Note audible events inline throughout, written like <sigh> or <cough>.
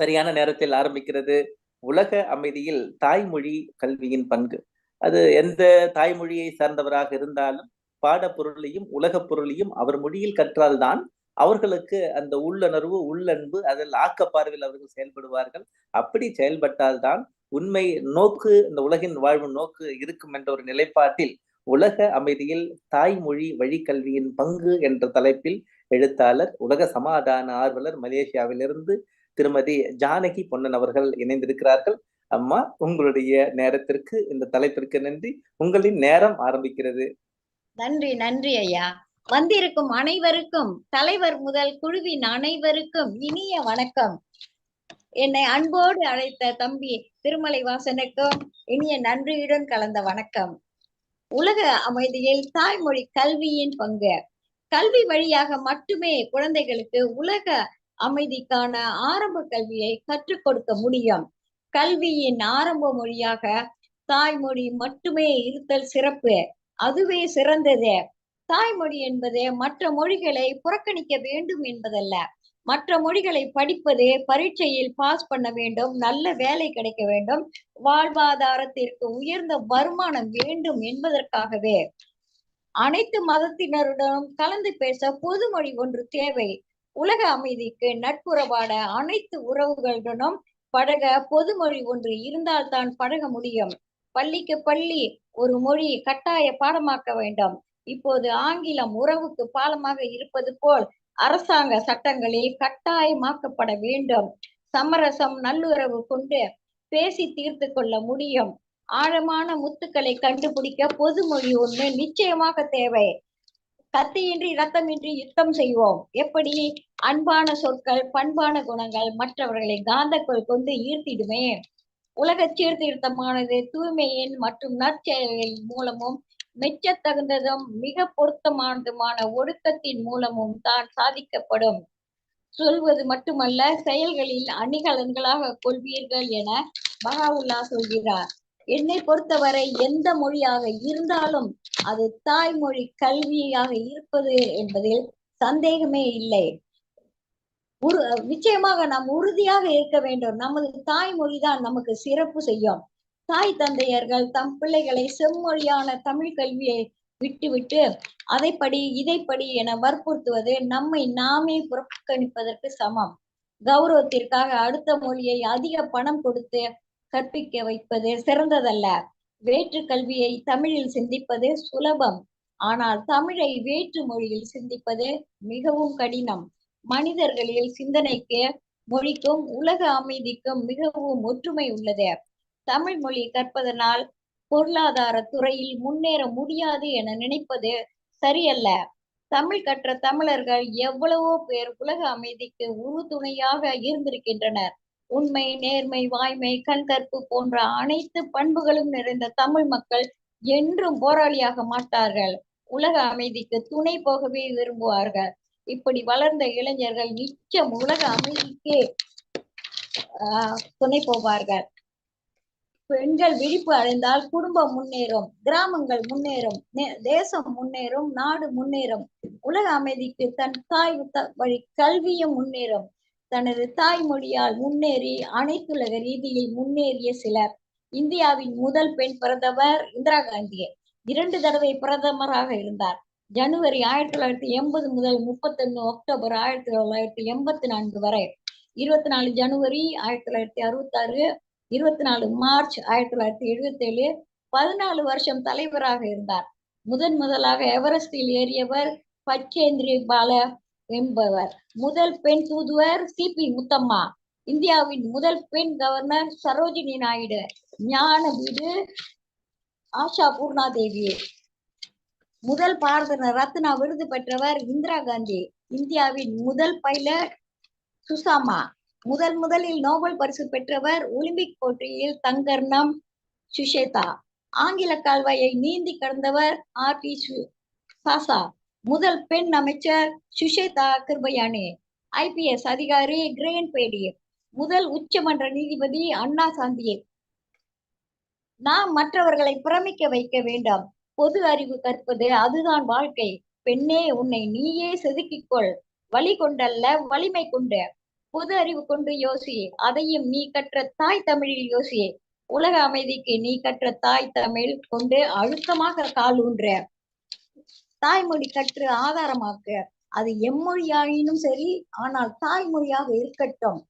சரியான நேரத்தில் ஆரம்பிக்கிறது. உலக அமைதியில் தாய்மொழி கல்வியின் பங்கு. அது எந்த தாய்மொழியை சார்ந்தவராக இருந்தாலும் பாட பொருளையும் உலக பொருளையும் அவர் மொழியில் கற்றால்தான் அவர்களுக்கு அந்த உள்ளுணர்வு உள்ளன்பு அதில் ஆக்கப்பார்வையில் அவர்கள் செயல்படுவார்கள். அப்படி செயல்பட்டால்தான் உண்மை நோக்கு இந்த உலகின் வாழ்வு நோக்கு இருக்கும் என்ற ஒரு நிலைப்பாட்டில் உலக அமைதியில் தாய்மொழி வழிக்கல்வியின் பங்கு என்ற தலைப்பில் எழுத்தாளர் உலக சமாதான ஆர்வலர் மலேசியாவிலிருந்து திருமதி ஜானகி பொன்னன் அவர்கள் இணைந்திருக்கிறார்கள். அம்மா உங்களுடைய நேரத்திற்கு இந்த தலைப்பிற்கு நன்றி. உங்களின் நேரம் ஆரம்பிக்கிறது. நன்றி நன்றி ஐயா. வந்திருக்கும் அனைவருக்கும் தலைவர் முதல் குழுவின் அனைவருக்கும் இனிய வணக்கம். என்னை அன்போடு அழைத்த தம்பி திருமலை வாசனுக்கும் இனிய நன்றியுடன் கலந்த வணக்கம். உலக அமைதியில் தாய்மொழி கல்வியின் பங்கு. கல்வி வழியாக மட்டுமே குழந்தைகளுக்கு உலக அமைதிக்கான ஆரம்ப கல்வியை கற்றுக் கொடுக்க முடியும். கல்வியின் ஆரம்ப மொழியாக தாய்மொழி மட்டுமே இருத்தல் சிறப்பு. அதுவே சிறந்தது. தாய்மொழி என்பது மற்ற மொழிகளை புறக்கணிக்க வேண்டும் என்பதல்ல. மற்ற மொழிகளை படிப்பது பரீட்சையில் பாஸ் பண்ண வேண்டும் நல்ல வேலை கிடைக்க வேண்டும் வாழ்வாதாரத்திற்கு உயர்ந்த வருமானம் வேண்டும் என்பதற்காகவே. அனைத்து மதத்தினருடனும் கலந்து பேச பொதுமொழி ஒன்று தேவை. உலக அமைதிக்கு நட்புறவாட அனைத்து உறவுகளுடனும் பழக பொதுமொழி ஒன்று இருந்தால்தான் பழக முடியும். பள்ளிக்கு பள்ளி ஒரு மொழி கட்டாய பாடமாக்க வேண்டும். இப்போது ஆங்கிலம் உறவுக்கு பாலமாக இருப்பது போல் அரசாங்க சட்டங்களில் கட்டாயமாக்கப்பட வேண்டும். சமரசம் நல்லுறவு கொண்டு பேசி தீர்த்து கொள்ள முடியும். ஆழமான முத்துக்களை கண்டுபிடிக்க பொதுமொழி ஒண்ணு நிச்சயமாக தேவை. கத்தியின்றி ரத்தமின்றி யுத்தம் செய்வோம். எப்படி? அன்பான சொற்கள் பண்பான குணங்கள் மற்றவர்களை காந்தக்குள் கொண்டு ஈர்த்திடுமே. உலக சீர்திருத்தமானது தூய்மையின் மற்றும் நற்செயல்களின் மூலமும் மெச்சத்தகுந்ததும் மிக பொருத்தமானதுமான ஒடுக்கத்தின் மூலமும் தான் சாதிக்கப்படும். சொல்வது மட்டுமல்ல செயல்களில் அணிகலன்களாக கொள்வீர்கள் என பகாவுல்லா சொல்கிறார். என்னை பொறுத்தவரை எந்த மொழியாக இருந்தாலும் அது தாய்மொழி கல்வியாக இருப்பது என்பதில் சந்தேகமே இல்லை. உரு நிச்சயமாக நாம் உறுதியாக இருக்க வேண்டும். நமது தாய்மொழி தான் நமக்கு சிறப்பு செய்யும். தாய் தந்தையர்கள் தம் பிள்ளைகளை செம்மொழியான தமிழ் கல்வியை விட்டுவிட்டு அதை படி இதை படி என வற்புறுத்துவது நம்மை நாமே புறக்கணிப்பதற்கு சமம். கௌரவத்திற்காக அடுத்த மொழியை அதிக பணம் கொடுத்து கற்பிக்க வைப்பது சிறந்ததல்ல. வேற்று கல்வியை தமிழில் சிந்திப்பது சுலபம். ஆனால் தமிழை வேற்று மொழியில் சிந்திப்பது மிகவும் கடினம். மனிதர்களில் சிந்தனைக்கு மொழிக்கும் உலக அமைதிக்கும் மிகவும் ஒற்றுமை உள்ளது. தமிழ் மொழி கற்பதனால் பொருளாதார துறையில் முன்னேற முடியாது என நினைப்பது சரியல்ல. தமிழ் கற்ற தமிழர்கள் எவ்வளவோ பேர் உலக அமைதிக்கு உறுதுணையாக இருந்திருக்கின்றனர். உண்மை நேர்மை வாய்மை கண்கற்பு போன்ற அனைத்து பண்புகளும் நிறைந்த தமிழ் மக்கள் என்றும் போராளியாக மாட்டார்கள். உலக அமைதிக்கு துணை போகவே விரும்புவார்கள். இப்படி வளர்ந்த இளைஞர்கள் நிச்சயம் உலக அமைதிக்கே ஆஹ் துணை போவார்கள். பெண்கள் விழிப்பு அடைந்தால் குடும்பம் முன்னேறும் கிராமங்கள் முன்னேறும் தேசம் முன்னேறும் நாடு முன்னேறும். உலக அமைதிக்கு தன் தாய் வழி கல்வியும் முன்னேறும். தனது தாய்மொழியால் முன்னேறி அனைத்துலக ரீதியில் முன்னேறிய சிலர். இந்தியாவின் முதல் பெண் பிரதமர் இந்திரா காந்தி இரண்டு தடவை பிரதமராக இருந்தார். ஜனவரி ஆயிரத்தி தொள்ளாயிரத்தி எண்பது முதல் முப்பத்தொன்னு அக்டோபர் ஆயிரத்தி தொள்ளாயிரத்தி எண்பத்தி நான்கு வரை. இருபத்தி நாலு ஜனவரி ஆயிரத்தி தொள்ளாயிரத்தி அறுபத்தி ஆறு இருபத்தி நாலு மார்ச் ஆயிரத்தி தொள்ளாயிரத்தி எழுபத்தி ஏழு பதினாலு வருஷம் தலைவராக இருந்தார். முதன் முதலாக எவரெஸ்டில் ஏறியவர் பச்சேந்திரி பால என்பவர். முதல் பெண் தூதுவர் சி. பி. முத்தம்மா. இந்தியாவின் முதல் பெண் கவர்னர் சரோஜினி நாயுடு. ஞான வீடு ஆஷா பூர்ணாதேவி. முதல் பாரத ரத்னா விருது பெற்றவர் இந்திரா காந்தி. இந்தியாவின் முதல் பைலட் சுசாமா. முதல் முதலில் நோபல் பரிசு பெற்றவர் ஒலிம்பிக் போட்டியில் தங்கர்ணம் சுஷேதா. ஆங்கில கால்வாயை நீந்தி கடந்தவர் ஆர். டி சாசா. முதல் பெண் அமைச்சர் சுஷேதா கிருபயானி ஐபிஎஸ் அதிகாரி கிரேன் பேடி முதல் உச்சமன்ற நீதிபதி அண்ணா சாந்தியே. நாம் மற்றவர்களை பிரமிக்க வைக்க வேண்டாம். பொது அறிவு கற்பது அதுதான் வாழ்க்கை. பெண்ணே உன்னை நீயே செதுக்கிக்கொள். வழி கொண்டல்ல வலிமை கொண்டு. பொது அறிவு கொண்டு யோசி. அதையும் நீ கற்ற தாய் தமிழில் யோசி. உலக அமைதிக்கு நீ கற்ற தாய் தமிழ் கொண்டு அழுத்தமாக கால் ஊன்ற தாய்மொழி கற்று ஆதாரமாக்க அது எம்மொழியாயினும் சரி ஆனால் தாய்மொழியாக இருக்கட்டும்.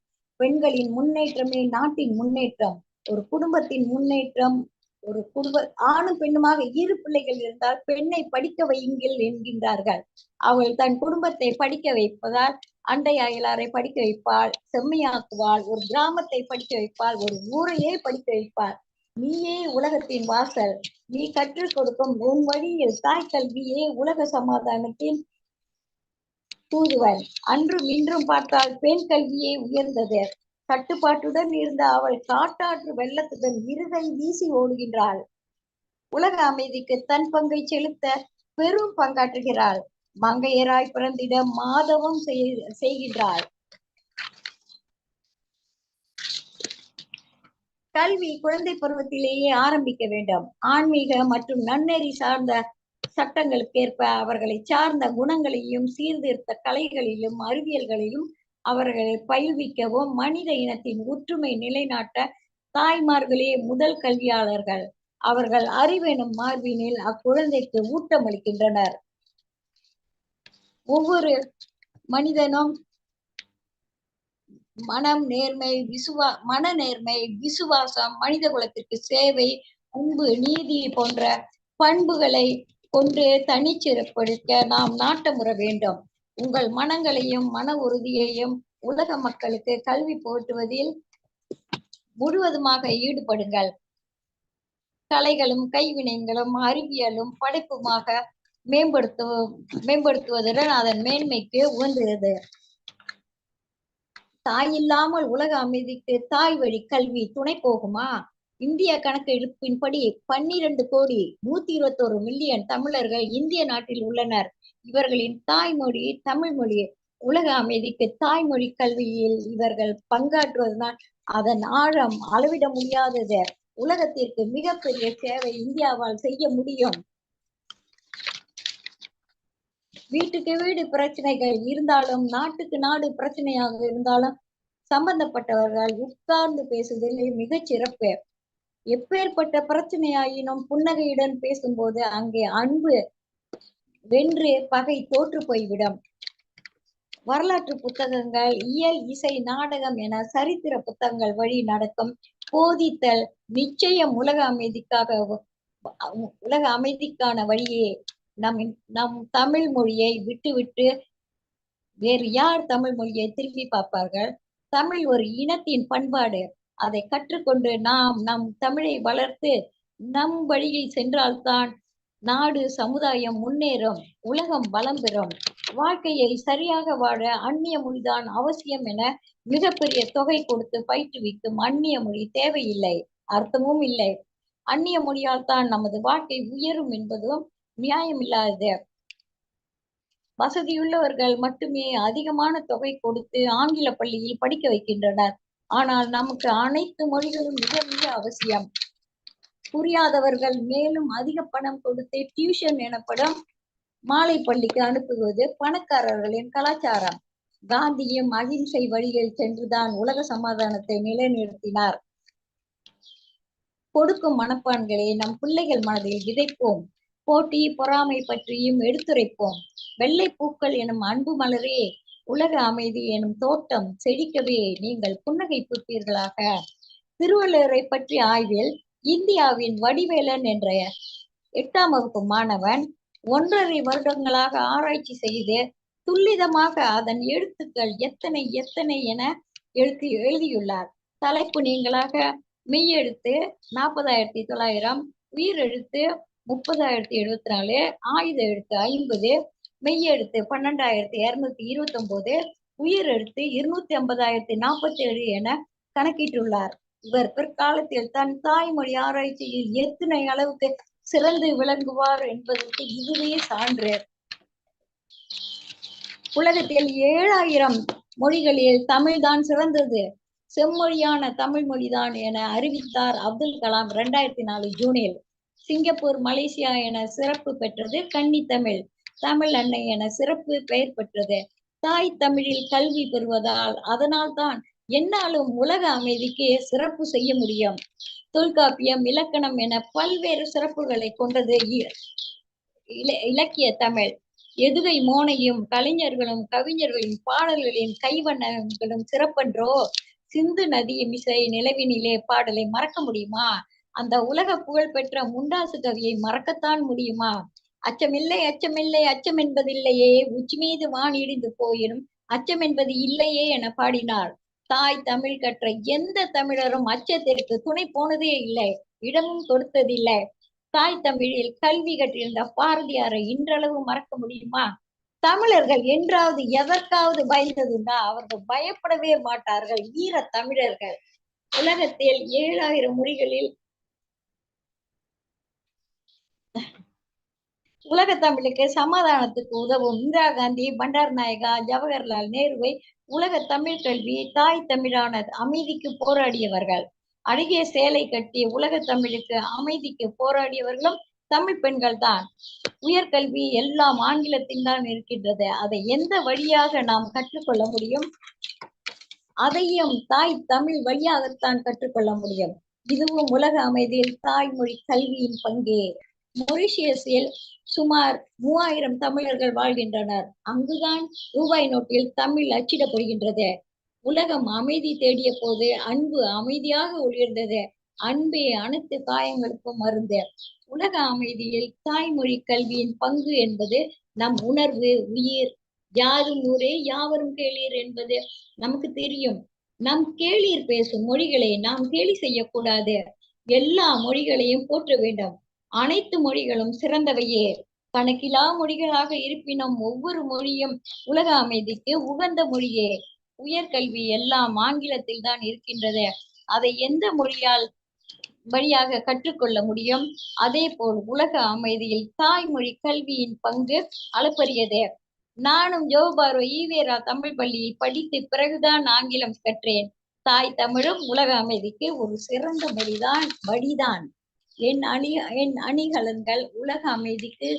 பெண்களின் முன்னேற்றமே நாட்டின் முன்னேற்றம். ஒரு குடும்பத்தின் முன்னேற்றம் ஒரு குடும்ப ஆணும் பெண்ணுமாக இரு பிள்ளைகள் இருந்தால் பெண்ணை படிக்க வையுங்கள் என்கின்றார்கள். அவள் தன் குடும்பத்தை படிக்க வைப்பதால் அண்டை அயலாரை படிக்க வைப்பாள் செம்மையாக்குவாள் ஒரு கிராமத்தை படிக்க வைப்பாள் ஒரு ஊரையே படிக்க வைப்பாள். நீயே உலகத்தின் வாசல். நீ கற்றுக் கொடுக்கும் உன் வழியில் தாய் கல்வியே உலக சமாதானத்தின் தூதுவன் அன்றும் இன்றும் பார்த்தால் பெண் கல்வியே உயர்ந்தது. கட்டுப்பாட்டுடன் இருந்த அவள் காட்டாற்று வெள்ளத்துடன் இருகை வீசி ஓடுகின்றாள். உலக அமைதிக்கு தன் பங்கை செலுத்த பெரும் பங்காற்றுகிறாள். மங்கையராய் பிறந்திட மாதவம் செய்கின்றாள். கல்வி குழந்தை பருவத்திலேயே ஆரம்பிக்க வேண்டும். ஆன்மீக மற்றும் நன்னெறி சார்ந்த சட்டங்களுக்கேற்ப அவர்களை சார்ந்த குணங்களையும் சீர்திருத்த கலைகளிலும் அறிவியல்களிலும் அவர்களை பயில்விக்கவும் மனித இனத்தின் ஒற்றுமை நிலைநாட்ட தாய்மார்களே முதல் கல்வியாளர்கள். அவர்கள் அறிவெனும் மார்பினில் அக்குழந்தைக்கு ஊட்டமளிக்கின்றனர். ஒவ்வொரு மனிதனும் மனம் நேர்மை விசுவா மன நேர்மை விசுவாசம் மனித குலத்திற்கு சேவை அன்பு நீதி போன்ற பண்புகளை கொண்டு தனிச்சிறப்படுத்த நாம் நாட்டமுற வேண்டும். உங்கள் மனங்களையும் மன உறுதியையும் உலக மக்களுக்கு கல்வி போட்டுவதில் முழுவதுமாக ஈடுபடுங்கள். கலைகளும் கைவினைகளும் அறிவியலும் படைப்புமாக மேம்படுத்துவ மேம்படுத்துவதுடன் அதன் மேன்மைக்கு உகந்தது. தாய் இல்லாமல் உலக அமைதிக்கு தாய் வழி கல்வி துணை போகுமா? இந்திய கணக்கெடுப்பின்படி பன்னிரண்டு கோடி நூத்தி இருபத்தோரு மில்லியன் தமிழர்கள் இந்திய நாட்டில் உள்ளனர். இவர்களின் தாய்மொழி தமிழ் மொழி உலக அமைதிக்கு தாய்மொழி கல்வியில் இவர்கள் பங்காற்றுவதனால் அதன் ஆழம் அளவிட முடியாதது. உலகத்திற்கு மிகப்பெரிய சேவை இந்தியாவால் செய்ய முடியும். வீட்டுக்கு வீடு பிரச்சனைகள் இருந்தாலும் நாட்டுக்கு நாடு பிரச்சனையாக இருந்தாலும் சம்பந்தப்பட்டவர்கள் உட்கார்ந்து பேசுவதில் மிகச் சிறப்பு. எப்பேற்பட்ட பிரச்சனையாயினும் புன்னகையுடன் பேசும்போது அங்கே அன்பு வென்று பகை தோற்று போய்விடும். வரலாற்று புத்தகங்கள் இயல் இசை நாடகம் என சரித்திர புத்தகங்கள் வழி நடக்கும். போதித்தல் நிச்சயம் உலக அமைதிக்காக உலக அமைதிக்கான வழியே நம் நம் தமிழ் மொழியை விட்டுவிட்டு வேறு யார் தமிழ் மொழியை திரும்பி பார்ப்பார்கள்? தமிழ் ஒரு இனத்தின் பண்பாடு. அதை கற்றுக்கொண்டு நாம் நம் தமிழை வளர்த்து நம் வழியில் சென்றால்தான் நாடு சமுதாயம் முன்னேறும் உலகம் வளம் பெறும். வாழ்க்கையை சரியாக வாழ அந்நிய மொழிதான் அவசியம் என மிகப்பெரிய தொகை கொடுத்து பயிற்றுவிக்கும் அந்நிய மொழி தேவையில்லை அர்த்தமும் இல்லை. அந்நிய மொழியால் தான் நமது வாழ்க்கை உயரும் என்பதும் நியாயமில்லாதது வசதியுள்ளவர்கள் மட்டுமே அதிகமான தொகை கொடுத்து ஆங்கில பள்ளியில் படிக்க வைக்கின்றனர். ஆனால் நமக்கு அனைத்து மொழிகளும் மிக மிக அவசியம். புரியாதவர்கள் மேலும் அதிக பணம் கொடுத்து டியூஷன் எனப்படும் மாலை பள்ளிக்கு அனுப்புவது பணக்காரர்களின் கலாச்சாரம். காந்தியும் அகிம்சை வழியில் சென்றுதான் உலக சமாதானத்தை நிலைநிறுத்தினார். கொடுக்கும் மனப்பான்களை நம் பிள்ளைகள் மனதில் விதைப்போம். போட்டி பொறாமை பற்றியும் எடுத்துரைப்போம். வெள்ளை பூக்கள் எனும் அன்பு மலரே உலக அமைதி எனும் தோட்டம் செழிக்கவே நீங்கள் புன்னகை பூப்பீர்களாக திருவள்ளுவரை பற்றி ஆய்வில் இந்தியாவின் வடிவேலன் என்ற எட்டாம் வகுப்பு மாணவன் ஒன்றரை வருடங்களாக ஆராய்ச்சி செய்து துல்லிதமாக அதன் எழுத்துக்கள் எத்தனை எத்தனை என எழுத்து எழுதியுள்ளார். தலைப்பு நீங்களாக மெய்யெழுத்து நாற்பதாயிரத்தி தொள்ளாயிரம் உயிரெழுத்து முப்பதாயிரத்தி எழுபத்தி நாலு ஆயுத எழுத்து ஐம்பது மெய்யெழுத்து பன்னெண்டாயிரத்தி இருநூத்தி இருபத்தி ஒன்பது உயிர் எழுத்து இருநூத்தி ஐம்பதாயிரத்தி நாற்பத்தி ஏழு என கணக்கிட்டுள்ளார். இவர் பிற்காலத்தில் தன் தாய்மொழி ஆராய்ச்சியில் எத்தனை அளவுக்கு சிறந்து விளங்குவார் என்பதற்கு இதுவே சான்று. உலகத்தில் ஏழாயிரம் மொழிகளில் தமிழ்தான் சிறந்தது. செம்மொழியான தமிழ் மொழிதான் என அறிவித்தார் அப்துல் கலாம் இரண்டாயிரத்தி நாலு ஜூனில். சிங்கப்பூர் மலேசியா என சிறப்பு பெற்றது கன்னி தமிழ் தமிழ் அன்னை என சிறப்பு பெயர் பெற்றது. தாய் தமிழில் கல்வி பெறுவதால் அதனால் தான் என்னாலும் உலக அமைதிக்கு சிறப்பு செய்ய முடியும். தொல்காப்பியம் இலக்கணம் என பல்வேறு சிறப்புகளை கொண்டது இல- இலக்கிய தமிழ். எதுகை மோனையும் கலைஞர்களும் கவிஞர்களின் பாடல்களின் கைவண்ணங்களும் சிறப்பன்றோ? சிந்து நதி மிசை நிலவினிலே பாடலை மறக்க முடியுமா? அந்த உலக புகழ் பெற்ற முண்டாசு கவியை மறக்கத்தான் முடியுமா? அச்சமில்லை அச்சமில்லை அச்சம் என்பதில்லையே உச்சி மீது வான் இடிந்து போயினும் அச்சம் என்பது இல்லையே என பாடினார். தாய் தமிழ் கற்ற எந்த தமிழரும் அச்சத்திற்கு துணை போனதே இல்லை இடமும் கொடுத்ததில்லை. தாய் தமிழில் கல்வி கற்றிருந்த பாரதியாரை இன்றளவு மறக்க முடியுமா? தமிழர்கள் என்றாவது எதற்காவது பயந்ததுன்னா அவர்கள் பயப்படவே மாட்டார்கள் வீர தமிழர்கள். உலகத்தில் ஏழாயிரம் மொழிகளில் உலக தமிழுக்கு சமாதானத்துக்கு உதவும் இந்திரா காந்தி பண்டார் நாயகா ஜவஹர்லால் நேருவை உலக தமிழ் கல்வி தாய் தமிழான அமைதிக்கு போராடியவர்கள். அழகிய சேலை கட்டி உலக தமிழுக்கு அமைதிக்கு போராடியவர்களும் தமிழ் பெண்கள் தான். உயர்கல்வி எல்லாம் ஆங்கிலத்தில் தான் இருக்கின்றது. அதை எந்த வழியாக நாம் கற்றுக்கொள்ள முடியும்? அதையும் தாய் தமிழ் வழியாகத்தான் கற்றுக்கொள்ள முடியும். இதுவும் உலக அமைதியில் தாய்மொழி கல்வியின் பங்கே. மொரிஷியஸில் சுமார் மூவாயிரம் தமிழர்கள் வாழ்கின்றனர். அங்குதான் ரூபாய் நோட்டில் தமிழ் அச்சிடப்படுகின்றது. உலகம் அமைதி தேடிய போது அன்பு அமைதியாக ஒளிர்ந்தது. அன்பே அனைத்து காயங்களுக்கும் மருந்து. உலக அமைதியில் தாய்மொழி கல்வியின் பங்கு என்பது நம் உணர்வு உயிர். யாரும் ஊரே யாவரும் கேளீர் என்பது நமக்கு தெரியும். நம் கேளீர் பேசும் மொழிகளை நாம் கேலி செய்யக்கூடாது. எல்லா மொழிகளையும் போற்ற வேண்டும். அனைத்து மொழிகளும் சிறந்தவையே. கணக்கிலா மொழிகளாக இருப்பினும் ஒவ்வொரு மொழியும் உலக அமைதிக்கு உகந்த மொழியே. உயர்கல்வி எல்லாம் ஆங்கிலத்தில் தான் இருக்கின்றது. அதை எந்த மொழியால் வழியாக கற்றுக்கொள்ள முடியும்? அதே போல் உலக அமைதியில் தாய்மொழி கல்வியின் பங்கு அளப்பரியது. நானும் ஜோபாரோ ஈவேரா தமிழ் பள்ளியில் படித்து பிறகுதான் ஆங்கிலம் கற்றேன். தாய் தமிழும் உலக அமைதிக்கு ஒரு சிறந்த மொழிதான் வழிதான். என் அணி என் அணிகலன்கள் உலக அமைதிக்கு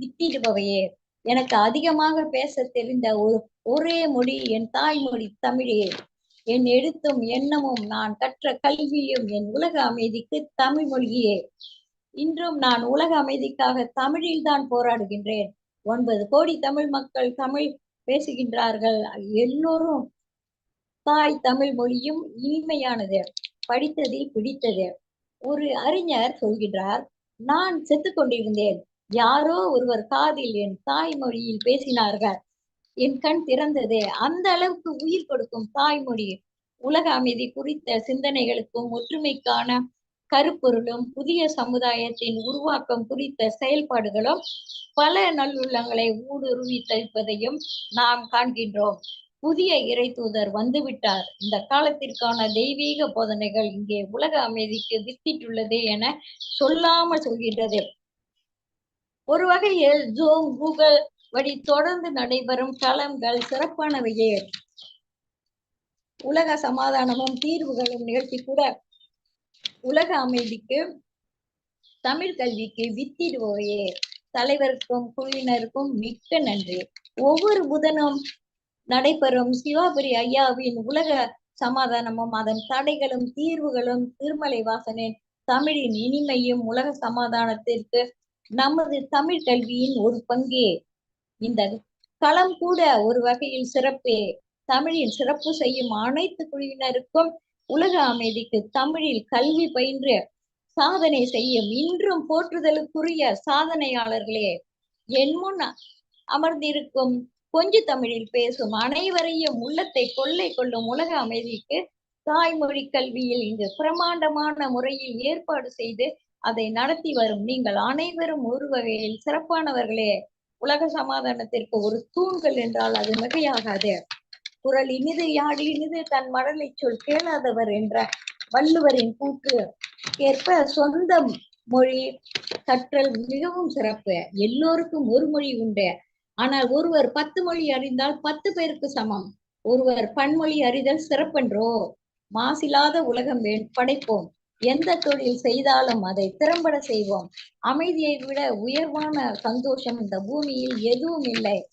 வித்திடுபவையே. எனக்கு அதிகமாக பேச தெரிந்த ஒரு ஒரே மொழி என் தாய்மொழி தமிழே. என் எழுத்தும் எண்ணமும் நான் கற்ற கல்வியும் என் உலக அமைதிக்கு தமிழ் மொழியே இன்றும் நான் உலக அமைதிக்காக தமிழில் தான் போராடுகின்றேன். ஒன்பது கோடி தமிழ் மக்கள் தமிழ் பேசுகின்றார்கள். எல்லோரும் தாய் தமிழ் மொழியும் இனிமையானது. படித்ததில் பிடித்தது. ஒரு அறிஞர் சொல்கின்றார் நான் செத்து கொண்டிருந்தேன். யாரோ ஒருவர் காதில் என் தாய்மொழியில் பேசினார்கள். என் கண் திறந்தது. அந்த அளவுக்கு உயிர் கொடுக்கும் தாய்மொழி. உலக அமைதி குறித்த சிந்தனைகளுக்கும் ஒற்றுமைக்கான கருப்பொருளும் புதிய சமுதாயத்தின் உருவாக்கம் குறித்த செயல்பாடுகளும் பல நல்லுள்ளங்களை ஊடுருவி தவிப்பதையும் நாம் காண்கின்றோம். புதிய இறை தூதர் வந்துவிட்டார். இந்த காலத்திற்கான தெய்வீக போதனைகள் இங்கே உலக அமைதிக்கு வித்திட்டுள்ளது என சொல்லாமல் சொல்கின்றது. ஒரு வகையில் ஜூம் கூகுள் வழி தொடர்ந்து நடைபெறும் களங்கள் சிறப்பானவையே. உலக சமாதானமும் தீர்வுகளும் நிகழ்ச்சி கூட உலக அமைதிக்கு தமிழ் கல்விக்கு வித்திடுவோயே தலைவருக்கும் குழுவினருக்கும் மிக்க நன்றி. ஒவ்வொரு புதனும் நடைபெறும் சிவாபுரி ஐயாவின் உலக சமாதானமும் அதன் தடைகளும் தீர்வுகளும் திருமலை வாசனின் தமிழின் இனிமையும் உலக சமாதானத்திற்கு நமது தமிழ் கல்வியின் ஒரு பங்கே. இந்த களம் கூட ஒரு வகையில் சிறப்பே. தமிழின் சிறப்பு செய்யும் அனைத்து குழுவினருக்கும் உலக அமைதிக்கு தமிழில் கல்வி பயின்று சாதனை செய்யும் இன்றும் போற்றுதலுக்குரிய சாதனையாளர்களே. என் முன் அமர்ந்திருக்கும் கொஞ்சு தமிழில் பேசும் அனைவரையும் உள்ளத்தை கொள்ளை கொள்ளும் உலக அமைதிக்கு தாய்மொழி கல்வியில் இங்கு பிரமாண்டமான முறையில் ஏற்பாடு செய்து அதை நடத்தி வரும் நீங்கள் அனைவரும் ஒரு வகையில் சிறப்பானவர்களே. உலக சமாதானத்திற்கு ஒரு தூண்கள் என்றால் அது மிகையாகாது. குரல் இனிது யாழ் இனிது தன் மடலை சொல் கேளாதவர் என்ற வள்ளுவரின் கூற்று ஏற்ப சொந்த மொழி கற்றல் மிகவும் சிறப்பு. எல்லோருக்கும் ஒரு மொழி உண்டு. ஆனால் ஒருவர் பத்து மொழி அறிந்தால் பத்து பேருக்கு சமம். ஒருவர் பன்மொழி அறிதல் சிறப்பென்றோ? மாசில்லாத உலகம் வே- படைப்போம். எந்த தொழில் செய்தாலும் அதை திறம்பட செய்வோம். அமைதியை விட உயர்வான சந்தோஷம் இந்த பூமியில் எதுவும் இல்லை.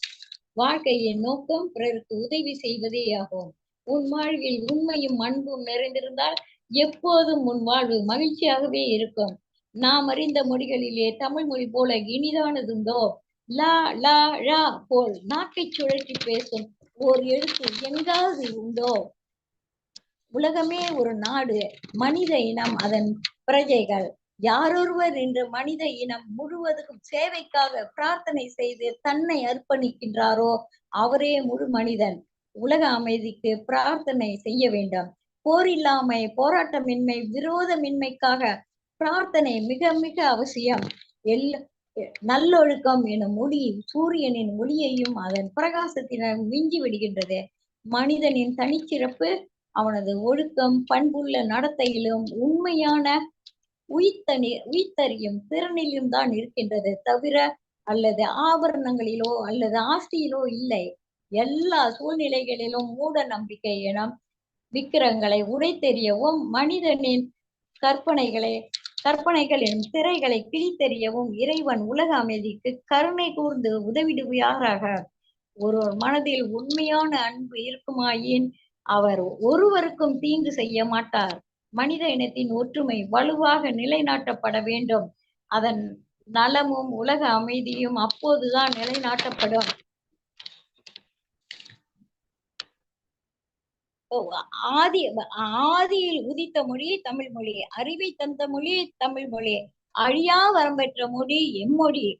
வாழ்க்கையின் நோக்கம் பிறருக்கு உதவி செய்வதே ஆகும். உன் வாழ்வில் உண்மையும் அன்பும் நிறைந்திருந்தால் எப்போதும் உன் வாழ்வு மகிழ்ச்சியாகவே இருக்கும். நாம் அறிந்த மொழிகளிலே தமிழ் மொழி போல இனிதானதுண்டோ? லா லா ழா போல் நாக்கை சுழற்றி பேசும் ஓர் எழுத்து எங்காவது உண்டோ? உலகமே ஒரு நாடு மனித இனம் அதன் பிரஜைகள். யாரொருவர் இன்று மனித இனம் முழுவதும் சேவைக்காக பிரார்த்தனை செய்து தன்னை அர்ப்பணிக்கின்றாரோ அவரே முழு மனிதன். உலக அமைதிக்கு பிரார்த்தனை செய்ய வேண்டும். போரில்லாமை போராட்டமின்மை விரோதமின்மைக்காக பிரார்த்தனை மிக மிக அவசியம். எல் நல்லொழுக்கம் எனும் ஒளி சூரியனின் ஒளியையும் அதன் பிரகாசத்தினர் மிஞ்சி விடுகின்றது. மனிதனின் தனிச்சிறப்பு அவனது ஒழுக்கம் பண்புள்ள நடத்தையிலும் உண்மையான உயிர்த்தனி உயிர்த்தறியும் திறனிலும் தான் இருக்கின்றது தவிர அல்லது ஆபரணங்களிலோ அல்லது ஆஸ்தியிலோ இல்லை. எல்லா சூழ்நிலைகளிலும் மூட நம்பிக்கை எனும் விக்கிரங்களை உடைத்தெறியவும் மனிதனின் கற்பனைகளை கற்பனைகள் எனும் திரைகளை கிழித்தெறியவும் இறைவன் உலக அமைதிக்கு கருணை கூர்ந்து உதவிடுவாராக. ஒருவர் மனதில் உண்மையான அன்பு இருக்குமாயின் அவர் ஒருவருக்கும் தீங்கு செய்ய மாட்டார். மனித இனத்தின் ஒற்றுமை வலுவாக நிலைநாட்டப்பட வேண்டும். அதன் நலமும் உலக அமைதியும் அப்போதுதான் நிலைநாட்டப்படும். ஆதி ஆதியில் உதித்த மொழி தமிழ் மொழி அறிவை தந்த மொழி தமிழ் மொழி அழியா வரம்பெற்ற மொழி எம்மொழி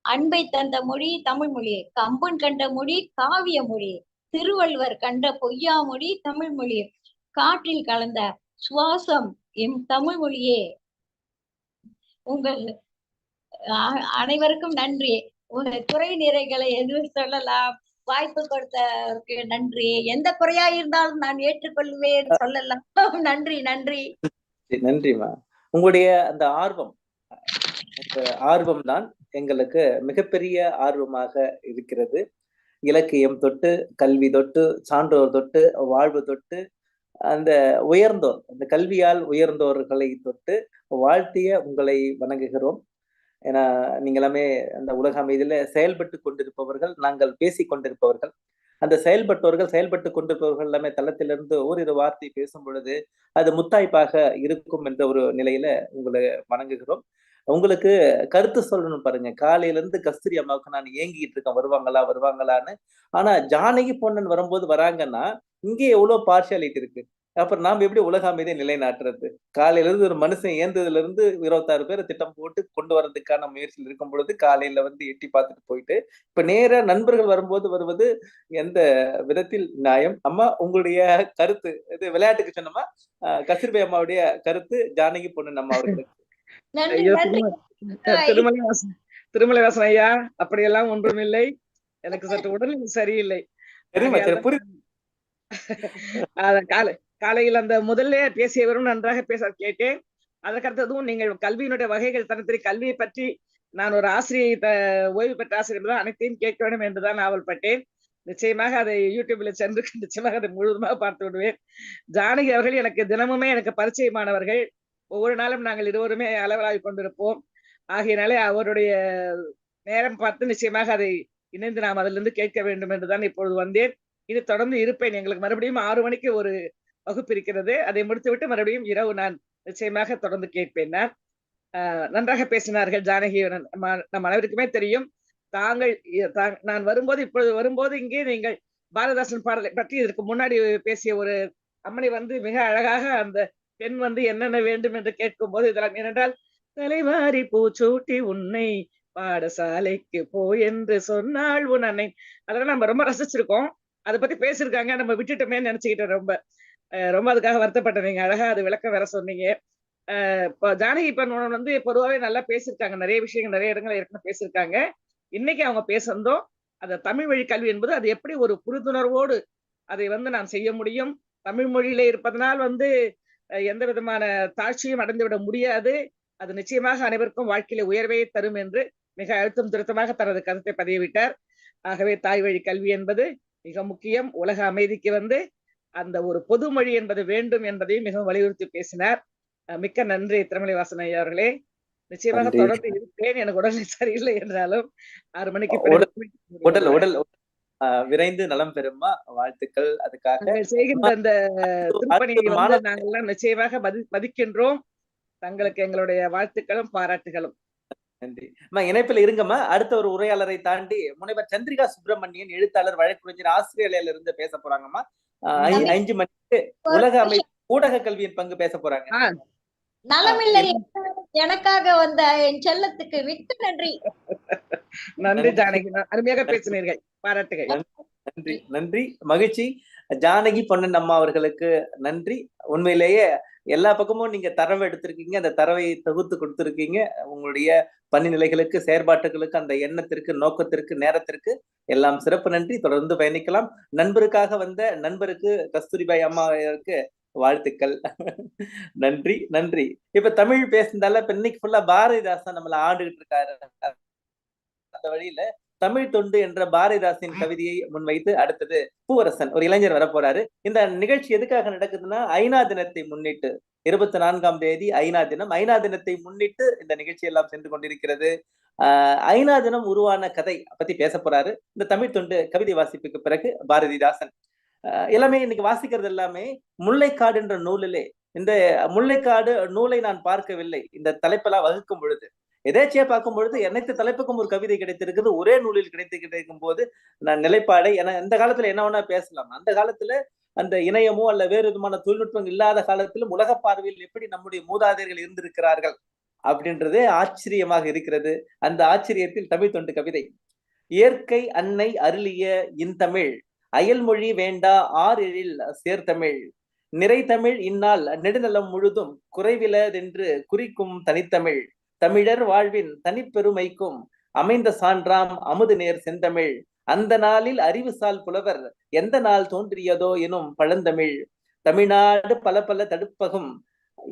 அன்பை தந்த மொழி தமிழ் மொழி கம்பன் கண்ட மொழி காவிய மொழி திருவள்ளுவர் கண்ட பொய்யா மொழி தமிழ் மொழி காற்றில் கலந்த சுவாசம் எம் தமிழ் மொழியே. உங்கள் அ- அனைவருக்கும் நன்றி. உங்கள் குறை நிறைகளை எதுவும் சொல்லலாம். வாய்ப்பு கொடுத்ததற்கு நன்றி. எந்த குறையா இருந்தாலும் நான் ஏற்றுக்கொள்வேன். சொல்லலாம். <laughs> நன்றி நன்றி. நன்றிம்மா உங்களுடைய அந்த ஆர்வம் ஆர்வம் தான் எங்களுக்கு மிகப்பெரிய ஆர்வமாக இருக்கிறது. இலக்கியம் தொட்டு கல்வி தொட்டு சான்றோர் தொட்டு வாழ்வு தொட்டு அந்த உயர்ந்தோர் அந்த கல்வியால் உயர்ந்தோர்களை தொட்டு வாழ்த்திய உங்களை வணங்குகிறோம். ஏன்னா நீங்க எல்லாமே அந்த உலக அமைதியில செயல்பட்டு கொண்டிருப்பவர்கள் நாங்கள் பேசி கொண்டிருப்பவர்கள். அந்த செயல்பட்டவர்கள் செயல்பட்டு கொண்டிருப்பவர்கள் எல்லாமே தளத்திலிருந்து ஓரிரு வார்த்தை பேசும் பொழுது அது முத்தாய்ப்பாக இருக்கும் என்ற ஒரு நிலையில உங்களை வணங்குகிறோம். உங்களுக்கு கருத்து சொல்லணும் பாருங்க. காலையில இருந்து கஸ்தூரி அம்மாவுக்கு நான் ஏங்கிட்டு இருக்கேன். வருவாங்களா வருவாங்களான்னு. ஆனா ஜானகி பொண்ணன் வரும்போது வராங்கன்னா இங்கே எவ்வளவு பார்ஷியாலிட்டி இருக்கு? அப்புறம் நாம எப்படி உலக அமைதியை நிலைநாட்டுறது? காலையில இருந்து ஒரு மனுஷன் ஏந்ததுல இருந்து இருபத்தாறு பேரை திட்டம் போட்டு கொண்டு வர்றதுக்கான முயற்சியில் இருக்கும் பொழுது காலையில வந்து எட்டி பார்த்துட்டு போயிட்டு இப்ப நேரா நண்பர்கள் வரும்போது வருவது எந்த விதத்தில் நியாயம்? அம்மா உங்களுடைய கருத்து இது விளையாட்டுக்கு சொன்னோமா? கசிர்பை அம்மாவுடைய கருத்து ஜானகி பொண்ணு அம்மா அவர்களுக்கு. திருமலைவாசன் திருமலைவாசன் ஐயா அப்படியெல்லாம் ஒன்றுமில்லை. எனக்கு சற்று உடல்நிலை சரியில்லை. புரியுது அத காலை காலையில் அந்த முதல்ல பேசியவரும் நன்றாக பேச கேட்டேன். அதற்கடுத்ததும் நீங்கள் கல்வியினுடைய வகைகள் தனித்தனி கல்வியை பற்றி நான் ஒரு ஆசிரியை த- ஓய்வு பெற்ற ஆசிரியர் தான் அனைத்தையும் கேட்க வேண்டும் என்றுதான் ஆவல்பட்டேன். நிச்சயமாக அதை யூடியூபில் சென்று <laughs> நிச்சயமாக அதை முழுவதுமாக பார்த்து விடுவேன். ஜானகி அவர்கள் எனக்கு தினமுமே எனக்கு பரிச்சயமானவர்கள். ஒவ்வொரு நாளும் நாங்கள் இருவருமே அளவலாகி கொண்டிருப்போம். ஆகையினாலே அவருடைய நேரம் பார்த்து நிச்சயமாக அதை இணைந்து நாம் அதிலிருந்து கேட்க வேண்டும் என்றுதான் இப்பொழுது வந்தேன். இது தொடர்ந்து இருப்பேன். எங்களுக்கு மறுபடியும் ஆறு மணிக்கு ஒரு வகுப்பு இருக்கிறது அதை முடித்துவிட்டு மறுபடியும் இரவு நான் நிச்சயமாக தொடர்ந்து கேட்பேன் நான். ஆஹ் நன்றாக பேசினார்கள் ஜானகி நம் அனைவருக்குமே தெரியும் தாங்கள் நான் வரும்போது இப்பொழுது வரும்போது இங்கே நீங்கள் பாரதாசன் பாடலை பற்றி இதற்கு முன்னாடி பேசிய ஒரு அம்மனை வந்து மிக அழகாக அந்த பெண் வந்து என்னென்ன வேண்டும் என்று கேட்கும் போது இதெல்லாம் ஏனென்றால் தலைவாரி பூச்சூட்டி உன்னை பாடசாலைக்கு போ என்று சொன்னாள் உன் அன்னை. அதெல்லாம் நம்ம ரொம்ப ரசிச்சிருக்கோம். அதை பத்தி பேசியிருக்காங்க நம்ம விட்டுட்டோமே நினைச்சுக்கிட்டோம் ரொம்ப. ரொம்ப அதுக்காக வருத்தப்பட்டேன் நீங்க அழகா அது விளக்கம் வேற சொன்னீங்க. இப்போ ஜானகி பண்ண வந்து பொதுவாகவே நல்லா பேசியிருக்காங்க. நிறைய விஷயங்கள் நிறைய இடங்கள் ஏற்கனவே பேசியிருக்காங்க. இன்னைக்கு அவங்க பேசுறதும் அந்த தமிழ் வழி கல்வி என்பது அது எப்படி ஒரு புரிந்துணர்வோடு அதை வந்து நான் செய்ய முடியும்? தமிழ் மொழியில இருப்பதனால் வந்து எந்த விதமான தாழ்ச்சியும் அடைந்து விட முடியாது. அது நிச்சயமாக அனைவருக்கும் வாழ்க்கையில உயர்வை தரும் என்று மிக அழுத்தம் திருத்தமாக தனது கருத்தை பதிவிட்டார் ஆகவே தாய் வழி கல்வி என்பது மிக முக்கியம். உலக அமைதிக்கு வந்து அந்த ஒரு பொது மொழி என்பது வேண்டும் என்பதையும் மிகவும் வலியுறுத்தி பேசினார். மிக்க நன்றி திருமலை வாசன் ஐயா அவர்களே. நிச்சயமாக. தொடர்ந்து இருப்பேன். எனக்கு உடல்நிலை சரியில்லை என்றாலும் ஆறு மணிக்கு உடல்- உடல் விரைந்து நலம் பெறுமா? வாழ்த்துக்கள். அதுக்காக நீங்கள் செய்கின்ற அந்த திருப்பணியை மாணவர் நாங்கள்லாம் நிச்சயமாக மதி மதிக்கின்றோம் தங்களுக்கு எங்களுடைய வாழ்த்துக்களும் பாராட்டுகளும். நன்றி. அம்மா இணைப்பில் இருங்கம்மா. அடுத்த ஒரு உரையாளரை தாண்டி முனைவர் சந்திரிகா சுப்பிரமணியன் எழுத்தாளர் வழக்குரைஞர் ஆஸ்திரேலியால இருந்து பேச போறாங்கம்மா. அஞ்சு மணிக்கு உலக அமை ஊடக கல்வியின் பங்கு பேச போறாங்க. நலமில்லை. எனக்காக வந்த என் செல்லத்துக்கு மிக்க நன்றி. நன்றி ஜானகி. அருமையாக பேசினீர்கள். பாராட்டுகள். நன்றி நன்றி. மகிழ்ச்சி. ஜானகி பொன்னன் அம்மா அவர்களுக்கு நன்றி. உண்மையிலேயே எல்லா பக்கமும் நீங்க தரவு எடுத்திருக்கீங்க. அந்த தரவை தொகுத்து கொடுத்திருக்கீங்க. உங்களுடைய பணி நிலைகளுக்கு செயற்பாட்டுகளுக்கு அந்த எண்ணத்திற்கு நோக்கத்திற்கு நேரத்திற்கு எல்லாம் சிறப்பு நன்றி. தொடர்ந்து பயணிக்கலாம். நண்பருக்காக வந்த நண்பருக்கு கஸ்தூரிபாய் அம்மாவிற்கு வாழ்த்துக்கள். நன்றி நன்றி. இப்ப தமிழ் பேசுனதால இப்ப இன்னைக்கு ஃபுல்லா பாரதிதாசன் நம்மள ஆண்டுகிட்டு இருக்காரு. அந்த வழியில தமிழ் தொண்டு என்ற பாரதிதாசின் கவிதையை முன்வைத்து அடுத்தது பூவரசன் ஒரு இளைஞர் வரப்போறாரு. இந்த நிகழ்ச்சி எதுக்காக நடக்குதுன்னா ஐநா தினத்தை முன்னிட்டு இருபத்தி நான்காம் தேதி ஐநா தினம் ஐநா தினத்தை முன்னிட்டு இந்த நிகழ்ச்சி எல்லாம் சென்று கொண்டிருக்கிறது. ஆஹ் ஐநா தினம் உருவான கதை பத்தி பேச போறாரு. இந்த தமிழ் தொண்டு கவிதை வாசிப்புக்கு பிறகு பாரதிதாசன். ஆஹ் எல்லாமே இன்னைக்கு வாசிக்கிறது எல்லாமே முல்லைக்காடு என்ற நூலிலே. இந்த முல்லைக்காடு நூலை நான் பார்க்கவில்லை. இந்த தலைப்பெல்லாம் வகுக்கும் பொழுது. எதேச்சியா பார்க்கும் பொழுது அனைத்து தலைப்புக்கும் ஒரு கவிதை கிடைத்திருக்குது. ஒரே நூலில் கிடைத்து கிடைக்கும் போது நான் நிலைப்பாடை என இந்த காலத்துல என்ன வேணா பேசலாம். அந்த காலத்துல அந்த இணையமோ அல்ல வேறு விதமான தொழில்நுட்பம் இல்லாத காலத்திலும் உலக பார்வையில் எப்படி நம்முடைய மூதாதையர்கள் இருந்திருக்கிறார்கள் அப்படின்றது ஆச்சரியமாக இருக்கிறது. அந்த ஆச்சரியத்தில் தமிழ் தொண்டு கவிதை. இயற்கை அன்னை அருளிய இன்தமிழ் அயல்மொழி வேண்டா ஆறெழில் சேர்த்தமிழ் நிறைதமிழ் இந்நாள் நெடுநலம் முழுதும் குறைவிலதென்று குறிக்கும் தனித்தமிழ். தமிழர் வாழ்வின் தனிப்பெருமைக்கும் அமைந்த சான்றாம் அமுது நேர் செந்தமிழ். அந்த நாளில் அறிவுசால் புலவர் எந்த நாள் தோன்றியதோ எனும் பழந்தமிழ். தமிழ்நாடு பல பல தடுப்பகும்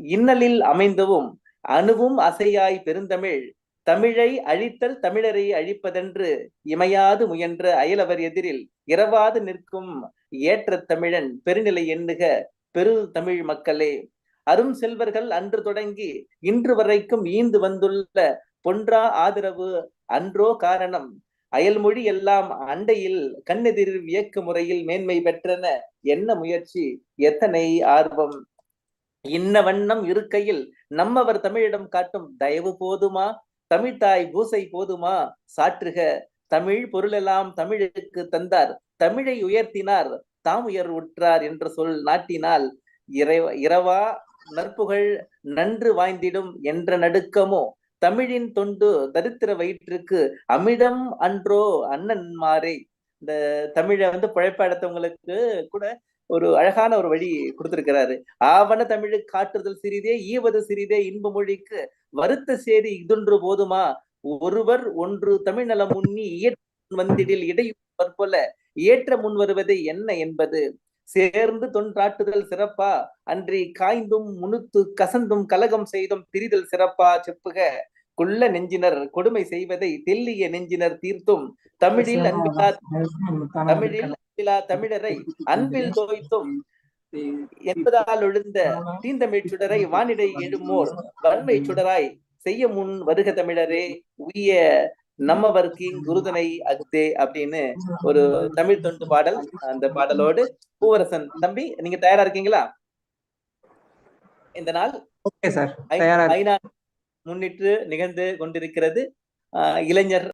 இன்னலில் அமைந்தவும் அணுவும் அசையாய் பெருந்தமிழ். தமிழை அழித்தல் தமிழரை அழிப்பதென்று இமையாது முயன்ற அயலவர் எதிரில் இரவாது நிற்கும் ஏற்ற தமிழன் பெருநிலை எண்ணுக பெரு தமிழ் மக்களே. அரும் செல்வர்கள் அன்று தொடங்கி இன்று வரைக்கும் ஈந்து வந்துள்ள பொன்றா ஆதரவு அன்றோ காரணம். அயல்மொழி எல்லாம் அண்டையில் கண்ணெதிர் வியக்கு முறையில் மேன்மை பெற்றன. என்ன முயற்சி? எத்தனை ஆர்வம்? இன்ன வண்ணம் இருக்கையில் நம்மவர் தமிழிடம் காட்டும் தயவு போதுமா? தமிழ்தாய் பூசை போதுமா? சாற்றுக. தமிழ் பொருளெல்லாம் தமிழுக்கு தந்தார். தமிழை உயர்த்தினார். தாம் உயர் உற்றார் என்ற சொல் நாட்டினால். இறைவ இரவா நற்புகழ் நன்று வாய்ந்திடும் என்ற நடுக்கமோ? தமிழின் தொண்டு தரித்திர வயிற்றுக்கு அமிடம் அன்றோ அண்ணன்மாரே இந்த தமிழை வந்து பிழைப்ப எடுத்தவங்களுக்கு கூட ஒரு அழகான ஒரு வழி கொடுத்திருக்கிறாரு. ஆவண தமிழுக்கு காட்டுதல் சிறிதே ஈவது சிறிதே இன்ப மொழிக்கு வருத்த சேரி இதொன்று போதுமா? ஒருவர் ஒன்று தமிழ் நலம் உண்ணி இயற்ற வந்திடில் இடையூறு போல ஏற்ற முன் வருவது என்ன என்பது? சேர்ந்து தொன்றாட்டுதல் சிறப்பா? அன்றி காய்ந்தும் முணுத்து கசந்தும் கலகம் செய்தும் திரிதல் சிறப்பா? செப்புக குள்ள நெஞ்சினர் கொடுமை செய்வதை தெல்லிய நெஞ்சினர் தீர்த்தும். தமிழில் அன்பிலா தமிழில் அன்பிலா தமிழரை அன்பில் <laughs> தோய்த்தும். என்பதால் எழுந்த தீந்தமிழ் சுடரை வானிடை எழுமோர் வன்மை சுடராய் செய்ய முன் வருக தமிழரே. உய நம்மவர்க்கு குருதனை அக்தே அப்படின்னு ஒரு தமிழ் தொண்டு பாடல். அந்த பாடலோடு பூவரசன். தம்பி நீங்க தயாரா இருக்கீங்களா? இந்த நாள் ஐநா முன்னிட்டு நிகழ்ந்து கொண்டிருக்கிறது. இளைஞர்